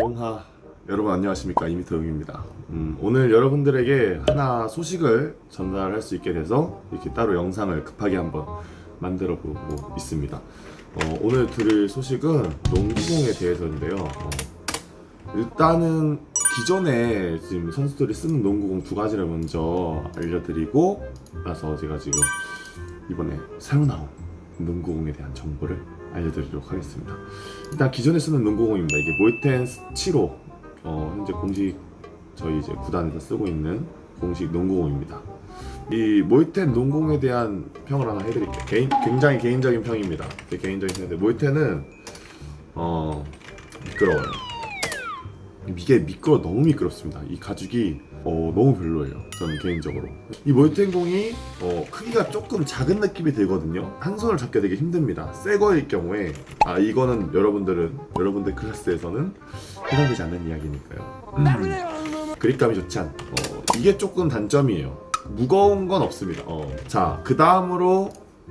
용하 여러분 안녕하십니까 이미터 용입니다. 음, 오늘 여러분들에게 하나 소식을 전달할 수 있게 돼서 이렇게 따로 영상을 급하게 한번 만들어 보고 있습니다. 어, 오늘 들을 소식은 농구공에 대해서인데요. 어, 일단은 기존에 지금 선수들이 쓰는 농구공 두 가지를 먼저 알려드리고 나서 제가 지금 이번에 새로 나온 농구공에 대한 정보를 알려드리도록 하겠습니다. 일단 기존에 쓰는 농구공입니다. 이게 모이텐 7호 어, 현재 공식 저희 이제 구단에서 쓰고 있는 공식 농구공입니다. 이 모이텐 농공에 대한 평을 하나 해드릴게요. 개인, 굉장히 개인적인 평입니다. 제 개인적인 평인데 모이텐은 어 미끄러워요. 이게 미끄러 너무 미끄럽습니다. 이 가죽이 어, 너무 별로예요. 저는 개인적으로. 이 몰텐공이 어, 크기가 조금 작은 느낌이 들거든요. 한 손을 잡기 되게 힘듭니다. 새 거일 경우에 아 이거는 여러분들은 여러분들 클래스에서는 해당되지 않는 이야기니까요. 음, 그립감이 좋지 않. 어, 이게 조금 단점이에요. 무거운 건 없습니다. 어, 자, 그 다음으로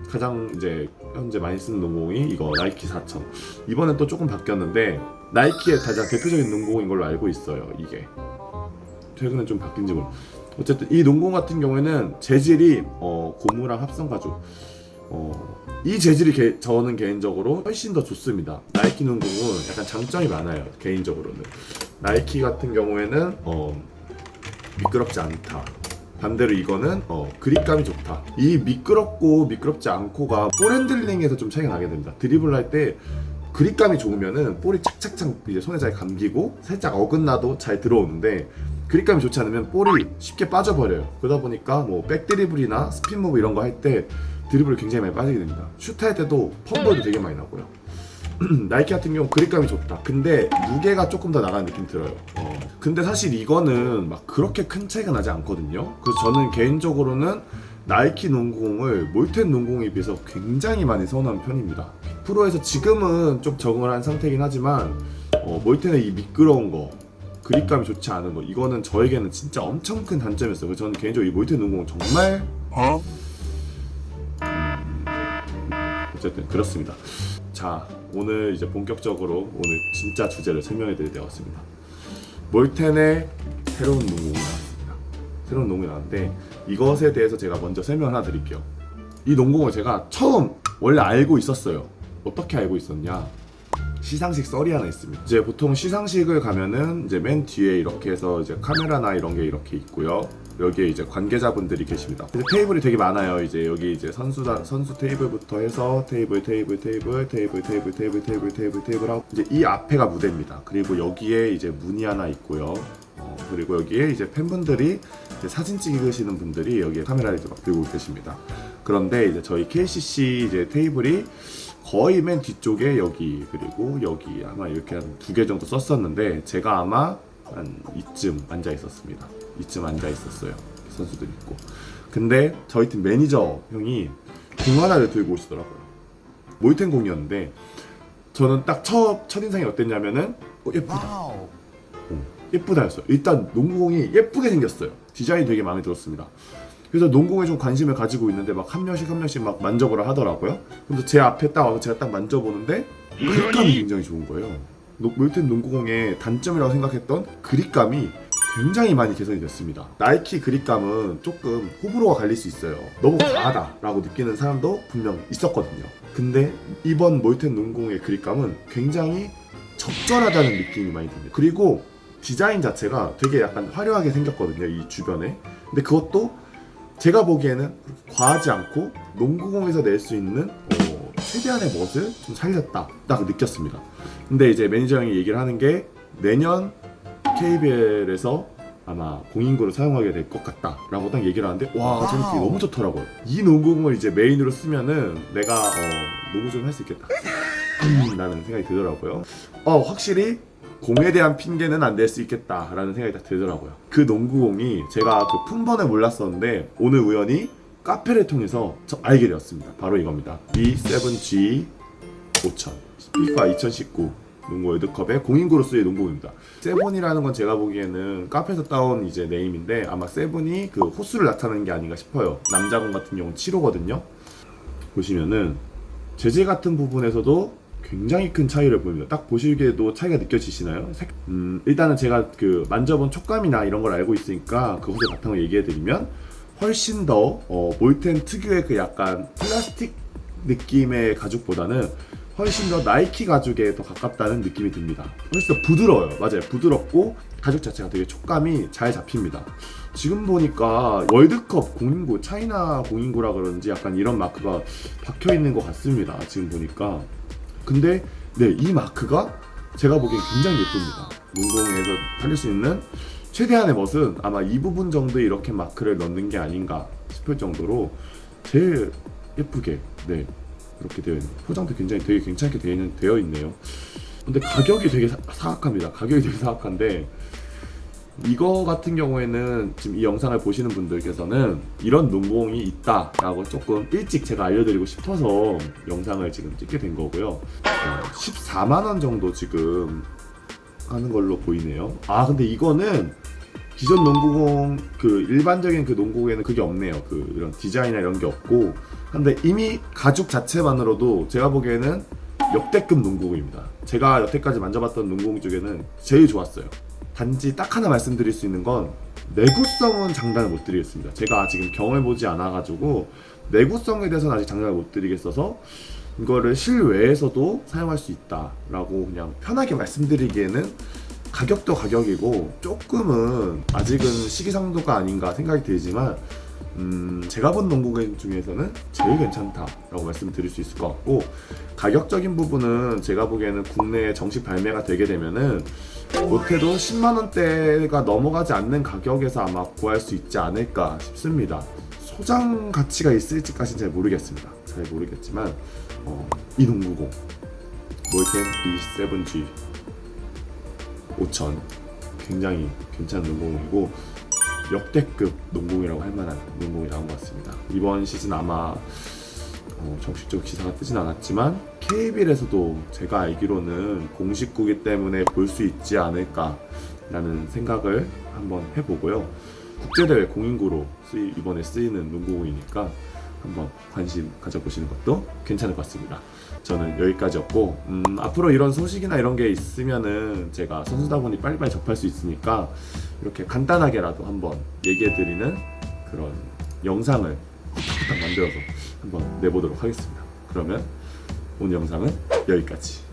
가장 이제 현재 많이 쓰는 농구공이 이거 나이키 4000. 이번엔 또 조금 바뀌었는데 나이키의 가장 대표적인 농구공인 걸로 알고 있어요. 이게 최근에 좀 바뀐지 모르. 어쨌든 이 농구공 같은 경우에는 재질이 어, 고무랑 합성 가죽. 어, 이 재질이 개- 저는 개인적으로 훨씬 더 좋습니다. 나이키 농구공은 약간 장점이 많아요. 개인적으로는 나이키 같은 경우에는 어, 미끄럽지 않다. 반대로 이거는 어, 그립감이 좋다. 이 미끄럽고 미끄럽지 않고가 볼 핸들링에서 좀 차이가 나게 됩니다. 드리블 할때 그립감이 좋으면은 볼이 착착착 이제 손에 잘 감기고 살짝 어긋나도 잘 들어오는데 그립감이 좋지 않으면 볼이 쉽게 빠져버려요. 그러다 보니까 뭐 백드리블이나 스핀 무브 이런 거 할 때 드리블이 굉장히 많이 빠지게 됩니다. 슈트 할 때도 펌볼도 되게 많이 나고요. 나이키 같은 경우 그립감이 좋다. 근데 무게가 조금 더 나가는 느낌 들어요. 어. 근데 사실 이거는 막 그렇게 큰 차이가 나지 않거든요. 그래서 저는 개인적으로는 나이키 농구공을 몰텐 농구공에 비해서 굉장히 많이 선호하는 편입니다. 프로에서 지금은 좀 적응을 한 상태이긴 하지만 어, 몰텐의 이 미끄러운 거 그립감이 좋지 않은 거 이거는 저에게는 진짜 엄청 큰 단점이었어요. 그래서 저는 개인적으로 이 몰텐 농구공 정말 어쨌든 그렇습니다. 자 오늘 이제 본격적으로 오늘 진짜 주제를 설명해 드릴 때가 왔습니다. 몰텐의 새로운 농구공이 나왔습니다. 새로운 농구공이 나왔는데 이것에 대해서 제가 먼저 설명 하나 드릴게요. 이 농구공을 제가 처음 원래 알고 있었어요. 어떻게 알고 있었냐? 시상식 썰이 하나 있습니다. 이제 보통 시상식을 가면은 이제 맨 뒤에 이렇게 해서 이제 카메라나 이런 게 이렇게 있고요. 여기에 이제 관계자분들이 계십니다. 이제 테이블이 되게 많아요. 이제 여기 이제 선수 선수 테이블부터 해서 테이블 테이블 테이블 테이블 테이블 테이블 테이블 테이블 테이블 하고 이제 이 앞에가 무대입니다. 그리고 여기에 이제 문이 하나 있고요. 어, 그리고 여기에 이제 팬분들이 이제 사진 찍으시는 분들이 여기에 카메라를 막 들고 계십니다. 그런데 이제 저희 KCC 이제 테이블이 거의 맨 뒤쪽에 여기 그리고 여기 아마 이렇게 한 두 개 정도 썼었는데 제가 아마 한 이쯤 앉아 있었습니다. 이쯤 앉아 있었어요. 선수들 있고. 근데 저희 팀 매니저 형이 공 하나를 들고 오시더라고요. 모이텐 공이었는데 저는 딱 첫 첫인상이 어땠냐면은 어, 예쁘다. 어, 예쁘다였어요. 일단 농구공이 예쁘게 생겼어요. 디자인이 되게 마음에 들었습니다. 그래서 농구공에 좀 관심을 가지고 있는데 막 한 명씩 한 명씩 막 만져보라 하더라고요. 그래서 제 앞에 딱 와서 제가 딱 만져보는데 그립감이 굉장히 좋은 거예요. 노- 몰텐 농구공의 단점이라고 생각했던 그립감이 굉장히 많이 개선이 됐습니다. 나이키 그립감은 조금 호불호가 갈릴 수 있어요. 너무 과하다라고 느끼는 사람도 분명 있었거든요. 근데 이번 몰텐 농구공의 그립감은 굉장히 적절하다는 느낌이 많이 듭니다. 그리고 디자인 자체가 되게 약간 화려하게 생겼거든요. 이 주변에. 근데 그것도 제가 보기에는 과하지 않고 농구공에서 낼 수 있는 어, 최대한의 멋을 좀 살렸다 딱 느꼈습니다. 근데 이제 매니저 형이 얘기를 하는 게 내년 KBL에서 아마 공인구를 사용하게 될 것 같다라고 딱 얘기를 하는데 와 저는 그게 너무 좋더라고요. 이 농구공을 이제 메인으로 쓰면은 내가 어, 농구 좀 할 수 있겠다. 음, 라는 생각이 들더라고요. 어 확실히 공에 대한 핑계는 안 될 수 있겠다라는 생각이 딱 들더라고요. 그 농구공이 제가 그 품번에 몰랐었는데 오늘 우연히 카페를 통해서 저 알게 되었습니다. 바로 이겁니다. B7G 5000 FIFA 2019 농구 월드컵의 공인구로 쓰일 농구입니다. 세븐이라는 건 제가 보기에는 카페에서 따온 이제 네임인데 아마 세븐이 그 호수를 나타내는 게 아닌가 싶어요. 남자공 같은 경우는 7호거든요. 보시면은 재질 같은 부분에서도 굉장히 큰 차이를 보입니다. 딱 보시기에도 차이가 느껴지시나요? 색- 음, 일단은 제가 그 만져본 촉감이나 이런 걸 알고 있으니까 그것을 바탕으로 얘기해드리면 훨씬 더 어, 몰텐 특유의 그 약간 플라스틱 느낌의 가죽보다는 훨씬 더 나이키 가죽에 더 가깝다는 느낌이 듭니다. 훨씬 더 부드러워요. 맞아요. 부드럽고 가죽 자체가 되게 촉감이 잘 잡힙니다. 지금 보니까 월드컵 공인구, 차이나 공인구라 그런지 약간 이런 마크가 박혀 있는 것 같습니다. 지금 보니까. 근데 네, 이 마크가 제가 보기엔 굉장히 예쁩니다. 문공에서 살릴 수 있는 최대한의 멋은 아마 이 부분 정도에 이렇게 마크를 넣는 게 아닌가 싶을 정도로 제일 예쁘게 네 이렇게 되어 있는 포장도 굉장히 되게 괜찮게 되어, 있는, 되어 있네요. 근데 가격이 되게 사, 사악합니다. 가격이 되게 사악한데 이거 같은 경우에는 지금 이 영상을 보시는 분들께서는 이런 농공이 있다라고 조금 일찍 제가 알려드리고 싶어서 영상을 지금 찍게 된 거고요. 어, 14만 원 정도 지금 하는 걸로 보이네요. 아 근데 이거는 기존 농구공 그 일반적인 그 농구공에는 그게 없네요. 그 이런 디자인이나 이런 게 없고 근데 이미 가죽 자체만으로도 제가 보기에는 역대급 농구공입니다. 제가 여태까지 만져봤던 농구공 중에는 제일 좋았어요. 단지 딱 하나 말씀드릴 수 있는 건 내구성은 장단을 못 드리겠습니다. 제가 지금 경험해 보지 않아 가지고 내구성에 대해서는 아직 장단을 못 드리겠어서 이거를 실외에서도 사용할 수 있다라고 그냥 편하게 말씀드리기에는 가격도 가격이고 조금은 아직은 시기상도가 아닌가 생각이 들지만 음, 제가 본 농구공 중에서는 제일 괜찮다라고 말씀드릴 수 있을 것 같고 가격적인 부분은 제가 보기에는 국내에 정식 발매가 되게 되면은 못해도 10만 원대가 넘어가지 않는 가격에서 아마 구할 수 있지 않을까 싶습니다. 소장 가치가 있을지까지는 잘 모르겠습니다. 잘 모르겠지만 어, 이 농구공 몰텐 B7G 5000 굉장히 괜찮은 농구공이고 역대급 농구공이라고 할 만한 농구공이 나온 것 같습니다. 이번 시즌 아마 어, 정식적 기사가 뜨진 않았지만 KBL에서도 제가 알기로는 공식구기 때문에 볼 수 있지 않을까라는 생각을 한번 해보고요. 국제대회 공인구로 쓰이, 이번에 쓰이는 농구공이니까 한번 관심 가져보시는 것도 괜찮을 것 같습니다. 저는 여기까지였고 음, 앞으로 이런 소식이나 이런 게 있으면은 제가 선수다 보니 빨리빨리 접할 수 있으니까 이렇게 간단하게라도 한번 얘기해드리는 그런 영상을 만들어서 한번 내보도록 하겠습니다. 그러면 오늘 영상은 여기까지.